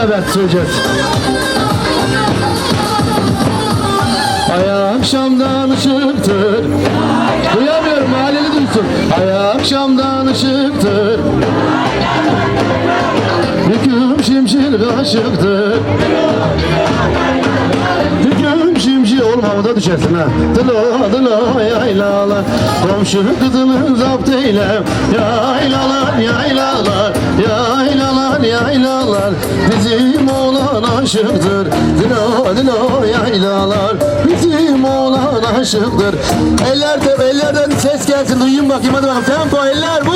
beraber söyleyeceğiz. Ay akşamdan ışıktır. Duyamıyorum mahalleli duysun. Ay akşamdan ışıktır. Hüküm şimşir kaşıktır Hüküm şimşir olmamı da düşersin ha. Dıla dıla yaylalar Komşu kızını zapt eyle Yaylalar yaylalar Yaylalar Bizim oğlan aşıktır. Dıla dıla yaylalar Bizim oğlan aşıktır. Ellerde ellerden ses gelsin duyayım bakayım. Hadi bakalım tempo eller vur